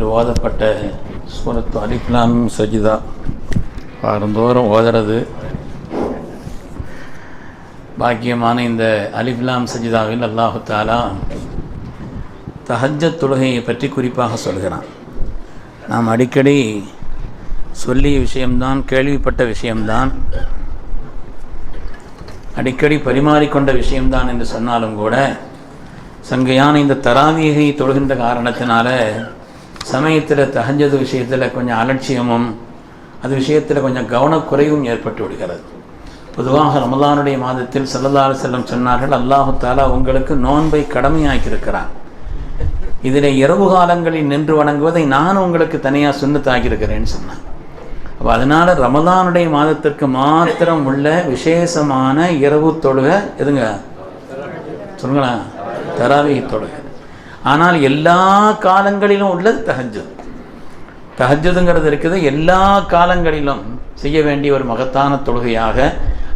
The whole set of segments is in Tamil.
இன்று ஓதப்பட்ட சூரத்து அலிஃப்லாம் சஜிதா. வாரந்தோறும் ஓதுறது. பாக்கியமான இந்த அலிஃப்லாம் சஜிதாவில் அல்லாஹு தாலா தஹஜத் தொழுகையை பற்றி குறிப்பாக சொல்கிறான். நாம் அடிக்கடி சொல்லிய விஷயம்தான் கேள்விப்பட்ட விஷயம்தான் அடிக்கடி பரிமாறிக்கொண்ட விஷயம்தான் என்று சொன்னாலும் கூட சங்கையான இந்த தராவியை தொழுகின்ற காரணத்தினால சமயத்தில் தகஞ்சது விஷயத்தில் கொஞ்சம் அலட்சியமும் அது விஷயத்தில் கொஞ்சம் கவனக்குறைவும் ஏற்பட்டு விடுகிறது. பொதுவாக ரமலானுடைய மாதத்தில் சல்லல்லாஹு செல்லம் சொன்னார்கள் அல்லாஹு தாலா உங்களுக்கு நோன்பை கடமையாக்கியிருக்கிறான். இதில் இரவு காலங்களில் நின்று வணங்குவதை நான் உங்களுக்கு தனியாக சுண்ணத்தாக்கியிருக்கிறேன்னு சொன்னேன் அப்போ அதனால் ரமலானுடைய மாதத்திற்கு மாத்திரம் உள்ள விசேஷமான இரவு தொழுகை எதுங்க? சொல்லுங்களேன். தராவி தொழுகை. ஆனால் எல்லா காலங்களிலும் உள்ளது தஹஜத் தஹஜதுங்கிறது இருக்குது. எல்லா காலங்களிலும் செய்ய வேண்டிய ஒரு மகத்தான தொழுகையாக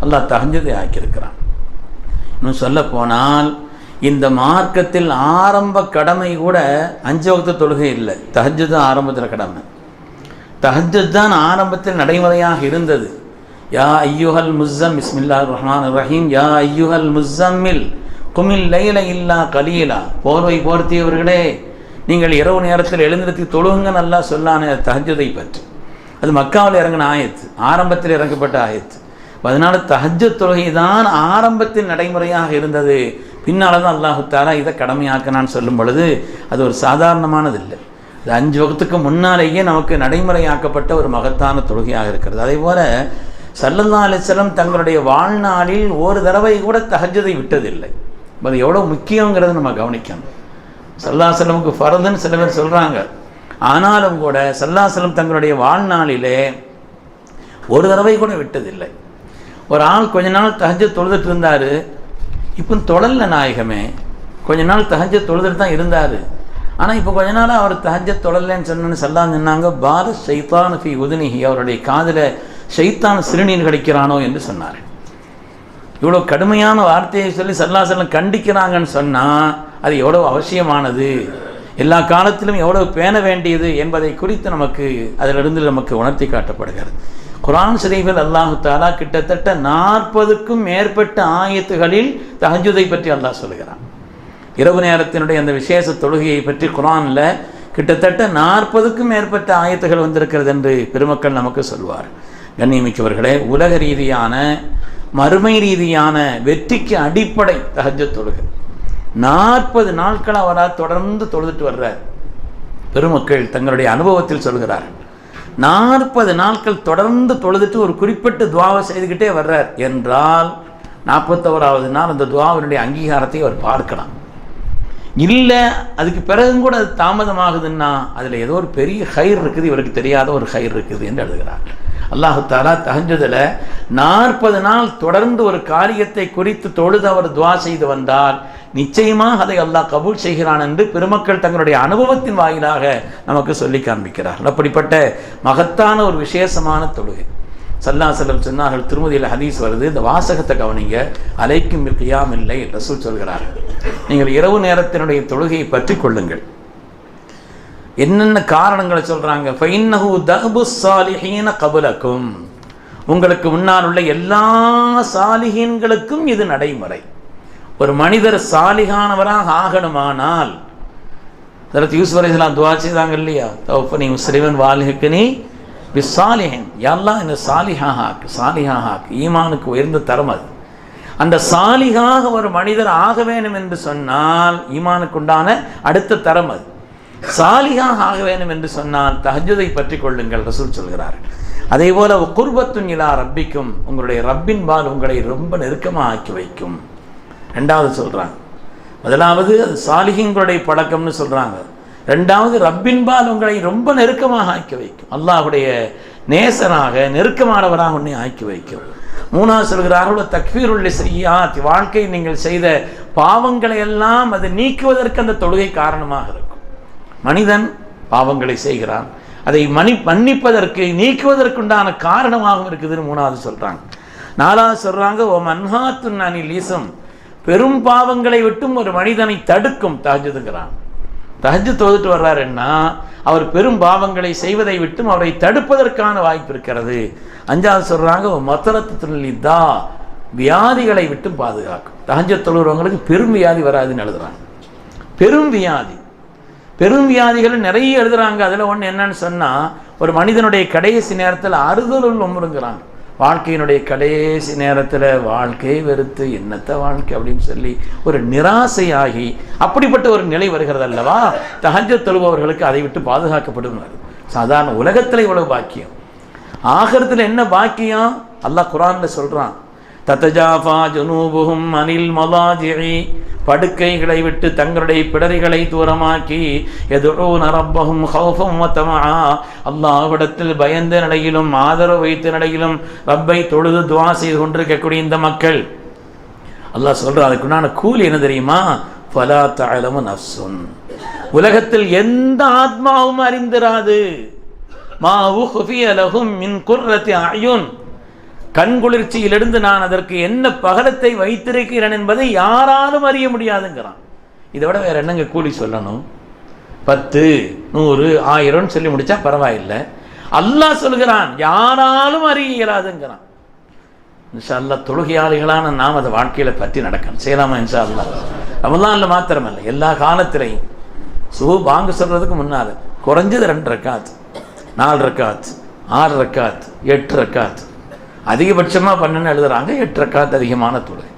அல்லாஹ் தஹஜதை ஆக்கியிருக்கிறான். இன்னும் சொல்ல போனால் இந்த மார்க்கத்தில் ஆரம்ப கடமை கூட அஞ்சு வகுத்த தொழுகை இல்லை. தஹஜு தான் ஆரம்பத்தில் கடமை. தஹஜத் தான் ஆரம்பத்தில் நடைமுறையாக இருந்தது. யா ஐயுஹல் முஸ்ஸம் இஸ்மில்லா ரஹ்மான் ரஹீம். யா ஐயுஹல் முஸ்ஸம்மில் குமில் லைல இல்லா கலீலா. போர்வை போர்த்தியவர்களே நீங்கள் இரவு நேரத்தில் எழுந்திருத்தி தொழுகுங்க நல்லா சொல்லான தஹஜதை பற்றி. அது மக்காவில் இறங்கின ஆயத்து ஆரம்பத்தில் இறங்கப்பட்ட ஆயத்து. அதனால் தஹஜ தொழுகை தான் ஆரம்பத்தில் நடைமுறையாக இருந்தது. பின்னால் தான் அல்லாஹுத்தாரா இதை கடமையாக்கினான்னு சொல்லும் பொழுது அது ஒரு சாதாரணமானது இல்லை அது அஞ்சு வகுத்துக்கு முன்னாலேயே நமக்கு நடைமுறையாக்கப்பட்ட ஒரு மகத்தான தொழுகையாக இருக்கிறது. அதே போல் சல்லல்லா அலிஸ்லம் தங்களுடைய வாழ்நாளில் ஒரு தடவை கூட தகஜதை விட்டதில்லை. அது எவ்வளோ முக்கியங்கிறத நம்ம கவனிக்கணும். சல்லாசலமுக்கு ஃபரதுன்னு சில பேர் சொல்கிறாங்க ஆனாலும் கூட சல்லாசலம் தங்களுடைய வாழ்நாளிலே ஒரு தடவை கூட விட்டதில்லை. ஒரு ஆள் கொஞ்ச நாள் தகஞ்ச தொழுதுட்டு இருந்தார். இப்போ தொழல நாயகமே. கொஞ்ச நாள் தகஞ்ச தொழுதுட்டு தான் இருந்தார். ஆனால் இப்போ கொஞ்ச நாள் அவர் தகஞ்ச தொழலன்னு சொன்னு சொல்லான்னு சொன்னாங்க. பாரத் சைத்தான் ஃபி உதினிஹி. அவருடைய காதில் ஷைத்தான் சிறுநீர் கிடைக்கிறானோ என்று சொன்னார் இவ்வளோ கடுமையான வார்த்தையை சொல்லி சல்லாசலம் கண்டிக்கிறாங்கன்னு சொன்னால் அது எவ்வளோ அவசியமானது? எல்லா காலத்திலும் எவ்வளவு பேண வேண்டியது என்பதை குறித்து நமக்கு அதிலிருந்து நமக்கு உணர்த்தி காட்டப்படுகிறது. குரான் ஷரீஃபில் அல்லாஹு தாலா கிட்டத்தட்ட நாற்பதுக்கும் மேற்பட்ட ஆயத்துகளில் தஹஜுதை பற்றி அல்லாஹ் சொல்கிறான் இரவு நேரத்தினுடைய அந்த விசேஷ தொழுகையை பற்றி குரானில் கிட்டத்தட்ட நாற்பதுக்கும் மேற்பட்ட ஆயத்துகள் வந்திருக்கிறது என்று பெருமக்கள் நமக்கு சொல்வார் கண்ணியமிக்கவர்களே உலக ரீதியான மறுமை ரீதியான வெற்றிக்கு அடிப்படை தகஜ தொழுகை. நாற்பது நாட்கள் அவரால் தொடர்ந்து தொழுதுட்டு வர்றார். பெருமக்கள் தங்களுடைய அனுபவத்தில் சொல்கிறார். நாற்பது நாட்கள் தொடர்ந்து தொழுதுட்டு ஒரு குறிப்பிட்ட துவாவை செய்துக்கிட்டே வர்றார். என்றால் நாற்பத்தோராவது நாள் அந்த துவாவினுடைய அங்கீகாரத்தை அவர் பார்க்கலாம். இல்லை அதுக்கு பிறகும் கூட அது தாமதமாகுதுன்னா அதில் ஏதோ ஒரு பெரிய ஹைர் இருக்குது இவருக்கு தெரியாத ஒரு ஹைர் இருக்குது என்று எழுதுகிறார். அல்லாஹு தாலா தகஞ்சதில் நாற்பது நாள் தொடர்ந்து ஒரு காரியத்தை குறித்து தொழுது அவர் துவா செய்து வந்தால் நிச்சயமாக அதை அல்லாஹ் கபூல் செய்கிறான் என்று பெருமக்கள் தங்களுடைய அனுபவத்தின் வாயிலாக நமக்கு சொல்லி காண்பிக்கிறார் அப்படிப்பட்ட மகத்தான ஒரு விசேஷமான தொழுகை. சல்லா செல்லம் சொன்னார்கள் திருமதியில் ஹதீஸ் வருது இந்த வாசகத்தை கவனிங்க அலைக்கும் இருக்கையாம் இல்லை ரசூல் சொல்கிறார்கள். நீங்கள் இரவு நேரத்தினுடைய தொழுகையை பற்றி கொள்ளுங்கள். என்னென்ன காரணங்களை சொல்கிறாங்க ஃபைன்னஹு தஹபு சாலிஹீன கபுலக்கும் உங்களுக்கு முன்னால் உள்ள எல்லா சாலிஹீன்களுக்கும் இது நடைமுறை. ஒரு மனிதர் சாலிகானவராக ஆகணுமானால் அதற்கு யூஸ் வரைசலாம் துவா செய்தாங்க இல்லையா? தௌஃபனி முஸ்லிமன் வாலிஹுக்குனி விசாலிஹன் எல்லாம் இந்த சாலிஹாஹாக்கு சாலிஹாஹாக்கு ஈமானுக்கு உயர்ந்த தரம் அது. அந்த சாலிகாக ஒரு மனிதர் ஆக வேண்டும் என்று சொன்னால் ஈமானுக்கு உண்டான அடுத்த தரம் அது. சாலியாக ஆக வேண்டும் என்று சொன்னால் தஹஜுதை பற்றி கொள்ளுங்கள் ரசூல் சொல்கிறார். அதே போல குர்பத்துன் இலா ரப்பிக்கும் உங்களுடைய ரப்பின் பால் உங்களை ரொம்ப நெருக்கமாக ஆக்கி வைக்கும். ரெண்டாவது சொல்கிறாங்க முதலாவது அது சாலிகங்களுடைய பழக்கம்னு சொல்கிறாங்க ரெண்டாவது ரப்பின்பால் உங்களை ரொம்ப நெருக்கமாக ஆக்கி வைக்கும். அல்லாஹுடைய நேசனாக நெருக்கமானவராக உன்னை ஆக்கி வைக்கும். மூணாவது சொல்கிறார்கள் தக்வீருள்ள செய்யாத் வாழ்க்கை நீங்கள் செய்த பாவங்களை எல்லாம் அது நீக்குவதற்கு அந்த தொழுகை காரணமாக இருக்கும். மனிதன் பாவங்களை செய்கிறான். அதை மணி மன்னிப்பதற்கு நீக்குவதற்குண்டான காரணமாகவும் இருக்குதுன்னு மூணாவது சொல்கிறாங்க நாலாவது சொல்கிறாங்க ஓ மன்ஹாத்து அனில் ஈசம் பெரும் பாவங்களை விட்டும் ஒரு மனிதனை தடுக்கும் தகஜதுங்கிறான் தஹஜ் தொழுதுட்டு வர்றாருன்னா அவர் பெரும் பாவங்களை செய்வதை விட்டும் அவரை தடுப்பதற்கான வாய்ப்பு இருக்கிறது. அஞ்சாவது சொல்றாங்க ஓ தான் வியாதிகளை விட்டும் பாதுகாக்கும். தஹஜ தொழுகிறவங்களுக்கு பெரும் வியாதி வராதுன்னு எழுதுறாங்க. பெரும் வியாதி. பெரும் வியாதிகள் நிறைய எழுதுறாங்க. அதில் ஒன்று என்னன்னு சொன்னால் ஒரு மனிதனுடைய கடைசி நேரத்தில் அறுதலுள் ஒம்புங்கிறாங்க வாழ்க்கையினுடைய கடைசி நேரத்தில் வாழ்க்கையை வெறுத்து என்னத்த வாழ்க்கை அப்படின்னு சொல்லி ஒரு நிராசையாகி அப்படிப்பட்ட ஒரு நிலை வருகிறது அல்லவா? தகஞ்ச தொழுபவர்களுக்கு அதை விட்டு பாதுகாக்கப்படுவார் சாதாரண உலகத்தில் இவ்வளவு பாக்கியம். ஆகிறதுல என்ன பாக்கியம்? அல்லாஹ் குரானில் சொல்கிறான் ததஜாஃபா ஜுனூபுகும் அனில் மலாஜிஇ. படுக்கைகளை விட்டு தங்களுடைய பிடரிகளை தூரமாக்கி எதுவும் நரப்பகும் ஹௌஃபம் வத்தமா அல்லாஹ்விடத்தில் பயந்த நிலையிலும் ஆதரவு வைத்த நிலையிலும் ரப்பை தொழுது துவா செய்து கொண்டிருக்கக்கூடிய இந்த மக்கள். அல்லாஹ் சொல்றான் அதுக்குண்டான கூலி என்ன தெரியுமா? ஃபலா தாழமு நஃப்சுன் உலகத்தில் எந்த ஆத்மாவும் அறிந்திராது. மா உஹுஃபி அலகும் மின் குர்ரத்தி அயுன் கண்குளிர்ச்சியிலிருந்து நான் அதற்கு என்ன பகலத்தை வைத்திருக்கிறேன் என்பதை யாராலும் அறிய முடியாதுங்கிறான். இதை விட வேற என்னங்க கூலி சொல்லணும்? பத்து நூறு ஆயிரம்னு சொல்லி முடிச்சா பரவாயில்லை. அல்லாஹ் சொல்கிறான் யாராலும் அறிய இயலாதுங்கிறான். இன்ஷா அல்லாஹ் தொழுகையாளிகளான நாம் அதை வாழ்க்கையில் பற்றி நடக்கணும். செய்யலாமா இன்ஷா அல்லாஹ் ரமலான்ல மாத்திரமல்ல எல்லா காலத்திலையும். சுகு வாங்க சொல்றதுக்கு முன்னால் குறைஞ்சது ரெண்டு ரக்காத் நாலு ரக்காத் ஆறு ரக்காத் எட்டு ரக்காத்து. அதிகபட்சமாக பண்ணுன்னு எழுதுறாங்க எட்டு ரக்காத்து அதிகமான தொழுது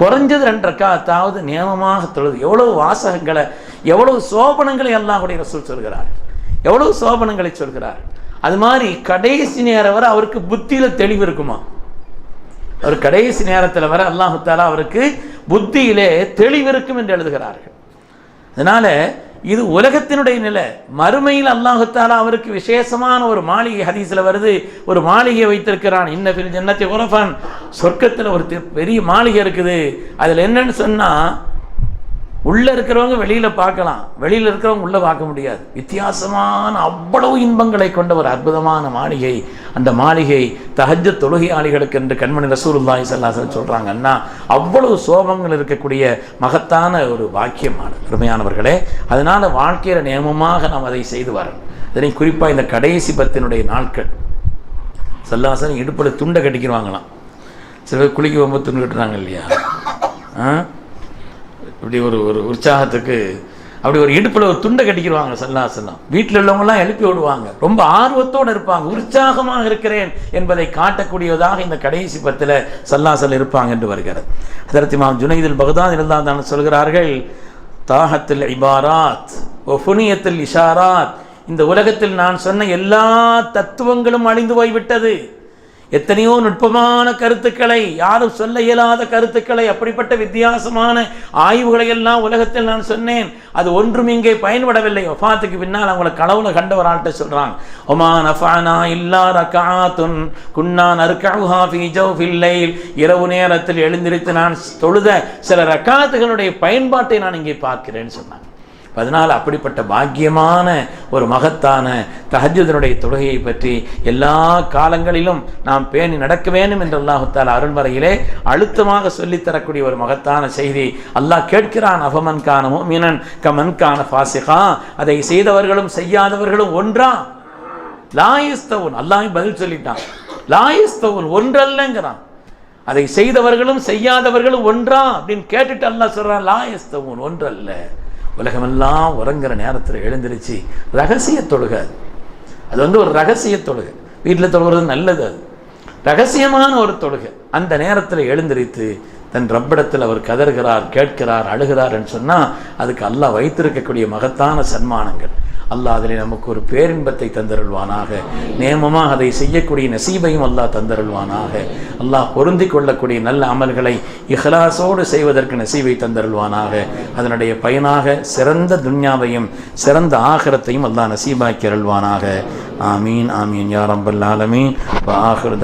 குறைஞ்சது ரெண்டு ரக்காத்தாவது நியமமாக தொழுது. எவ்வளவு வாசகங்களை எவ்வளவு சோபனங்களை எல்லாம் கூட ரசூல் சொல்கிறார். எவ்வளவு சோபனங்களை சொல்கிறார். அது மாதிரி கடைசி நேரம் வரை அவருக்கு புத்தியில் தெளிவு இருக்குமா? அவர் கடைசி நேரத்தில் வர அல்லாஹு தாலா அவருக்கு புத்தியிலே தெளிவு இருக்கும் என்று எழுதுகிறார்கள். அதனால இது உலகத்தினுடைய நிலை. மறுமையில் அல்லாஹுத்தாலா அவருக்கு விசேஷமான ஒரு மாளிகை ஹதீஸில் வருது. ஒரு மாளிகை வைத்திருக்கிறான். இன்னபில் ஜன்னத்தை உரஃபான். சொர்க்கத்தில் ஒரு பெரிய மாளிகை இருக்குது. அதில் என்னன்னு சொன்னால் உள்ளே இருக்கிறவங்க வெளியில் பார்க்கலாம். வெளியில் இருக்கிறவங்க உள்ளே பார்க்க முடியாது. வித்தியாசமான அவ்வளவு இன்பங்களை கொண்ட ஒரு அற்புதமான மாளிகை. அந்த மாளிகை தஹஜ தொழுகையாளிகளுக்கு என்று கண்மணி ரசூருல்லாய் சல்லாசன் சொல்கிறாங்க அண்ணா அவ்வளவு சோபங்கள் இருக்கக்கூடிய மகத்தான ஒரு வாக்கியமானது அருமையானவர்களே அதனால் வாழ்க்கையில் நியமமாக நாம் அதை செய்து வரணும். இதனை குறிப்பாக இந்த கடைசி பத்தினுடைய நாட்கள். சல்லாசன் இடுப்பில் துண்டை கட்டிக்கிடுவாங்களாம். சில பேர் குளிக்க போகும்போது துண்டு கட்டுறாங்க இல்லையா? ஆ? இப்படி ஒரு ஒரு உற்சாகத்துக்கு அப்படி ஒரு இடுப்பில் ஒரு துண்டை கட்டிக்கிடுவாங்க சல்லாசல்லாம் வீட்டில் உள்ளவங்கலாம் எழுப்பி விடுவாங்க. ரொம்ப ஆர்வத்தோடு இருப்பாங்க. உற்சாகமாக இருக்கிறேன் என்பதை காட்டக்கூடியதாக இந்த கடைசி பத்தில் சல்லாசல் இருப்பாங்க என்று வருகிறது. அதற்கு மாம் ஜுனைதில் பகதாத் இருந்தால் தான் சொல்கிறார்கள் தாகத்தில் இபாராத் ஒஃபுனியத்தில் இஷாராத். இந்த உலகத்தில் நான் சொன்ன எல்லா தத்துவங்களும் அழிந்து போய்விட்டது. எத்தனையோ நுட்பமான கருத்துக்களை யாரும் சொல்ல இயலாத கருத்துக்களை அப்படிப்பட்ட வித்தியாசமான ஆய்வுகளை எல்லாம் உலகத்தில் நான் சொன்னேன். அது ஒன்றும் இங்கே பயன்படவில்லை. ஒஃபாத்துக்கு பின்னால் அவங்கள கடவுளை கண்ட ஒரு ஆள்கிட்ட சொல்றாங்க. ஒமா நஃபானா இல்லா ரகாத்துன் குன்னான் நர்கஹா ஃபீ ஜௌஃபில் இரவு நேரத்தில் எழுந்திருத்து நான் தொழுத சில ரக்காத்துகளுடைய பயன்பாட்டை நான் இங்கே பார்க்கிறேன்னு சொன்னாங்க. அதனால் அப்படிப்பட்ட பாக்கியமான ஒரு மகத்தான தஹஜுதனுடைய தொழுகையை பற்றி எல்லா காலங்களிலும் நாம் பேணி நடக்க வேண்டும் என்று அல்லாஹுத்தால் அருள்வரையிலே அழுத்தமாக சொல்லித் தரக்கூடிய ஒரு மகத்தான செய்தி. அல்லாஹ் கேட்கிறான் அஃபமன் கானமோ மீனன் கமன் கான ஃபாசிகா? அதை செய்தவர்களும் செய்யாதவர்களும் ஒன்றா? லாயிஸ்தவன் அல்லாஹ் பதில் சொல்லிட்டான். லாயிஸ்தவன் ஒன்றல்லங்கிறான். அதை செய்தவர்களும் செய்யாதவர்களும் ஒன்றா? அப்படின்னு கேட்டுட்டு அல்லாஹ் சொல்றான் லாயஸ்தவன் ஒன்றல்ல. உலகமெல்லாம் உறங்குற நேரத்தில் எழுந்திருச்சு ரகசிய தொழுகை அது. அது வந்து ஒரு ரகசிய தொழுகை. வீட்டில் தொழுகிறது நல்லது அது. ரகசியமான ஒரு தொழுகை. அந்த நேரத்தில் எழுந்திருத்து தன் ரப்பிடத்தில் அவர் கதறுகிறார் கேட்கிறார் அழுகிறார்ன்னு சொன்னால் அதுக்கு அல்லாஹ் வைத்திருக்கக்கூடிய மகத்தான சன்மானங்கள். அல்லாஹ் அதில் நமக்கு ஒரு பேரின்பத்தை தந்தருள்வானாக. நேமமாக அதை செய்யக்கூடிய நசீபையும் அல்லாஹ் தந்தருள்வானாக. அல்லாஹ் பொருந்தி கொள்ளக்கூடிய நல்ல அமல்களை இஹ்லாசோடு செய்வதற்கு நசீவை தந்தருள்வானாக. அதனுடைய பயனாக சிறந்த துன்யாவையும் சிறந்த ஆகரத்தையும் அல்லாஹ் நசீபாக்கி அருள்வானாக. ஆமீன் ஆமீன் யா ரப்பல் ஆலமீன். வ ஆஹிரு